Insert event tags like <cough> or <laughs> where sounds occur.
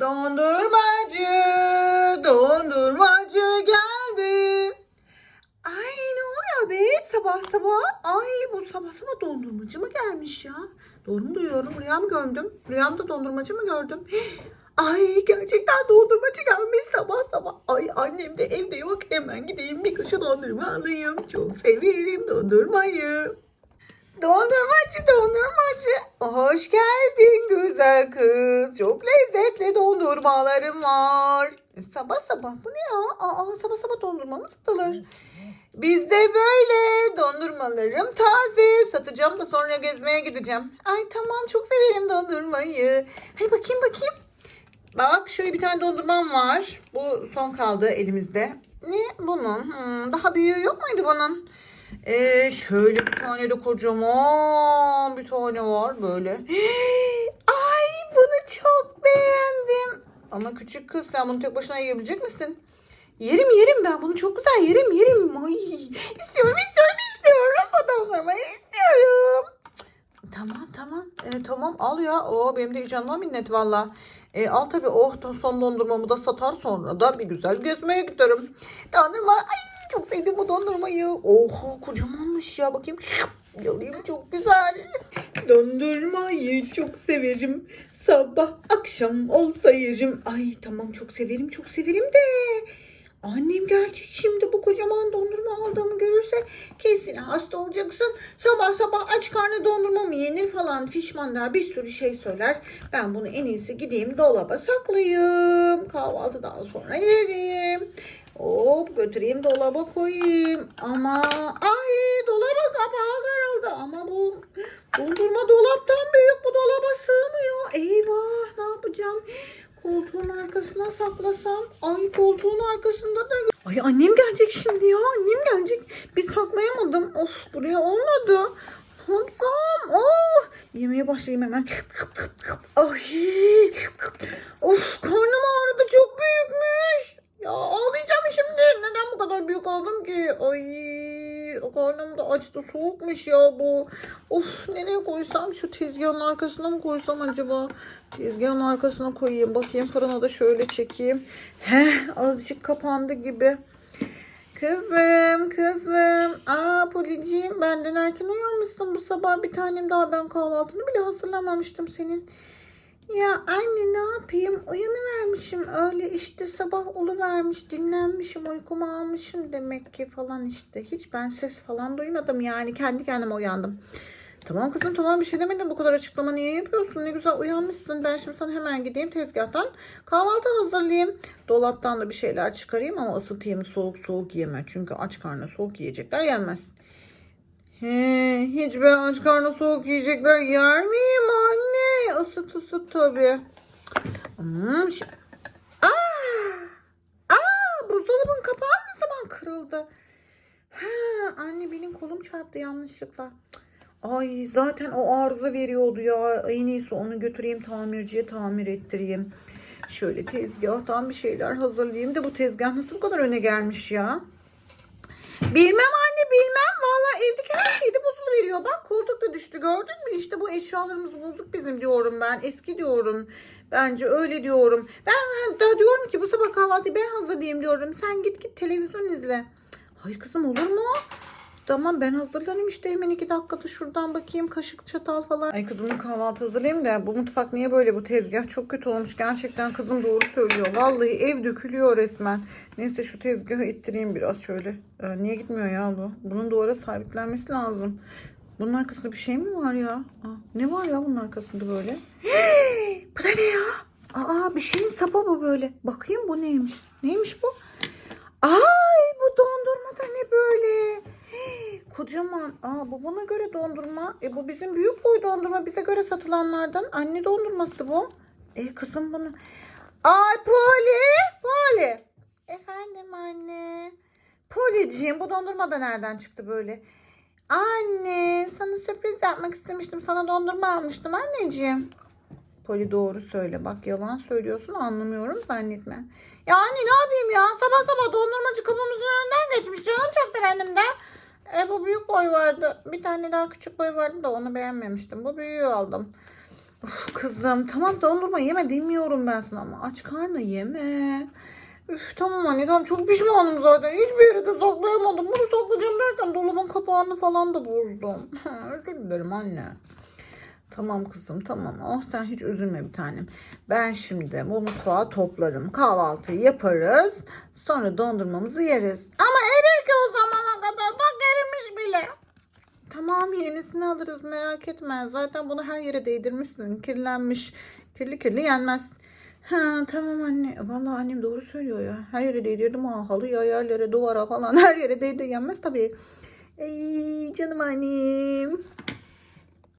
Dondurmacı, dondurmacı geldi. Ay ne oluyor be sabah sabah? Ay bu sabah sabah dondurmacı mı gelmiş ya? Doğru mu duyuyorum? Rüya mı gördüm? Rüyamda dondurmacı mı gördüm? <gasps> Ay gerçekten dondurmacı gelmiş sabah sabah. Ay annem de evde yok. Hemen gideyim bir kaşık dondurma alayım. Çok severim dondurmayı. Dondurmacı dondurmacı. Hoş geldin güzel kız. Çok lezzetli dondurmalarım var. Sabah sabah bu ne ya? Aa, sabah sabah dondurma mı satılır? Bizde böyle dondurmalarım taze. Satacağım da sonra gezmeye gideceğim. Ay tamam çok severim dondurmayı. Hadi bakayım bakayım. Bak şöyle bir tane dondurmam var. Bu son kaldı elimizde. Ne bunun? Hmm, daha büyüğü yok muydu bunun? Ee, şöyle bir tane de kocaman bir tane var böyle. <gasps> Ay bunu çok beğendim. Ama küçük kız sen bunu tek başına yiyebilecek misin? Yerim yerim ben bunu çok güzel yerim yerim. Ay, istiyorum istiyorum istiyorum. Dondurmayı istiyorum. Tamam tamam. E, tamam al ya. O benim de canıma minnet valla. E, al tabii oh son dondurmamı da satar sonra da bir güzel gezmeye giderim. Dondurma ay çok sevdim bu dondurmayı. Oh kocamanmış ya bakayım. Yalayım çok güzel. Dondurmayı çok severim. Sabah akşam olsa yerim. Ay tamam çok severim çok severim de. Annem gelecek şimdi bu kocaman dondurma görürse kesin hasta olacaksın. Sabah sabah aç karnı dondurma mı yenir falan fişman der bir sürü şey söyler. Ben bunu en iyisi gideyim dolaba saklayayım. Kahvaltıdan sonra yerim. Hop götüreyim dolaba koyayım. Ama ay dolaba kapağı kırıldı. Ama bu dondurma dolaptan büyük bu dolaba sığmıyor. Eyvah ne yapacağım? Koltuğun arkasına saklasam. Ay koltuğun arkasında da... Ay annem gelecek şimdi ya. Annem gelecek. Bir saklayamadım. Of buraya olmadı. Yapsam? Oh! Yemeye başlayayım hemen. Ay! Of karnım ağrıdı. Çok büyükmüş. Ya ağlayacağım şimdi. Neden bu kadar büyük aldım ki? Ay karnım açtı. Soğukmuş ya bu. Of nereye koysam? Şu tezgahın arkasına mı koysam acaba? Tezgahın arkasına koyayım. Bakayım fırına da şöyle çekeyim. Heh azıcık kapandı gibi. Kızım, kızım. Aa Policim benden erken uyanmışsın bu sabah. Bir tanem daha ben kahvaltını bile hazırlamamıştım senin. Ya anne ne yapayım? Uyanıvermişim öyle işte sabah oluvermiş dinlenmişim uykumu almışım demek ki falan işte. Hiç ben ses falan duymadım yani kendi kendime uyandım. Tamam kızım tamam bir şey demedim bu kadar açıklama niye yapıyorsun? Ne güzel uyanmışsın. Ben şimdi sana hemen gideyim tezgahtan kahvaltı hazırlayayım. Dolaptan da bir şeyler çıkarayım ama ısıtayım soğuk soğuk yeme. Çünkü aç karnına soğuk yiyecekler yenmez. He, hiç ben aç karnına soğuk yiyecekler yer miyim ısıt tabii. Hmm, Aa! Aa, buzdolabın kapağı ne zaman kırıldı? Ha, anne benim kolum çarptı yanlışlıkla. Ay zaten o arıza veriyordu ya. En iyisi onu götüreyim tamirciye tamir ettireyim. Şöyle tezgahtan bir şeyler hazırlayayım da bu tezgah nasıl bu kadar öne gelmiş ya? Bilmem anne bilmem. Valla evdeki her şey de bozuluveriyor. Bak koltuk da düştü gördün mü? İşte bu eşyalarımız bozuk bizim diyorum ben. Eski diyorum. Bence öyle diyorum. Ben da diyorum ki bu sabah kahvaltıyı ben hazırlayayım diyorum. Sen git git televizyon izle. Hayır kızım olur mu? Tamam ben hazırlarım işte hemen iki dakikada şuradan bakayım kaşık çatal falan. Ay kızımın kahvaltı hazırlayayım da bu mutfak niye böyle bu tezgah çok kötü olmuş. Gerçekten kızım doğru söylüyor. Vallahi ev dökülüyor resmen. Neyse şu tezgahı ittireyim biraz şöyle. Ee, niye gitmiyor ya bu? Bunun duvara sabitlenmesi lazım. Bunun arkasında bir şey mi var ya? Aa, ne var ya bunun arkasında böyle? bu da ne ya? Aa bir şeyin sapı bu böyle. Bakayım bu neymiş? Neymiş bu? Ay bu dondurma da ne böyle? <gasps> Kocaman. Aa bu buna göre dondurma. E bu bizim büyük boy dondurma. Bize göre satılanlardan. Anne dondurması bu. E kızım bunu. Ay Poli. Poli. Efendim anne. Policiğim bu dondurma da nereden çıktı böyle? Anne sana sürpriz yapmak istemiştim. Sana dondurma almıştım anneciğim. Poli doğru söyle. Bak yalan söylüyorsun anlamıyorum zannetme. Ya anne ne yapayım ya? Sabah sabah dondurmacı kapımızın önünden geçmiş. Canım çaktı benim de. E bu büyük boy vardı. Bir tane daha küçük boy vardı da onu beğenmemiştim. Bu büyüğü aldım. Uf, kızım tamam dondurma yeme demiyorum ben sana ama aç karnı yeme. Üf tamam anne tamam çok pişmanım zaten. Hiçbir yere de saklayamadım. Bunu saklayacağım derken dolabın kapağını falan da bozdum. <laughs> Özür dilerim anne. Tamam kızım tamam. Oh sen hiç üzülme bir tanem. Ben şimdi bu mutfağı toplarım. Kahvaltıyı yaparız. Sonra dondurmamızı yeriz. Ama erir ki o zamana kadar. Bak erimiş bile. Tamam yenisini alırız merak etme. Zaten bunu her yere değdirmişsin. Kirlenmiş. Kirli kirli yenmez. Ha tamam anne. Vallahi annem doğru söylüyor ya. Her yere değdirdim ha. Halıya, yerlere, duvara falan <laughs> her yere değdir yenmez tabii. Ey canım annem.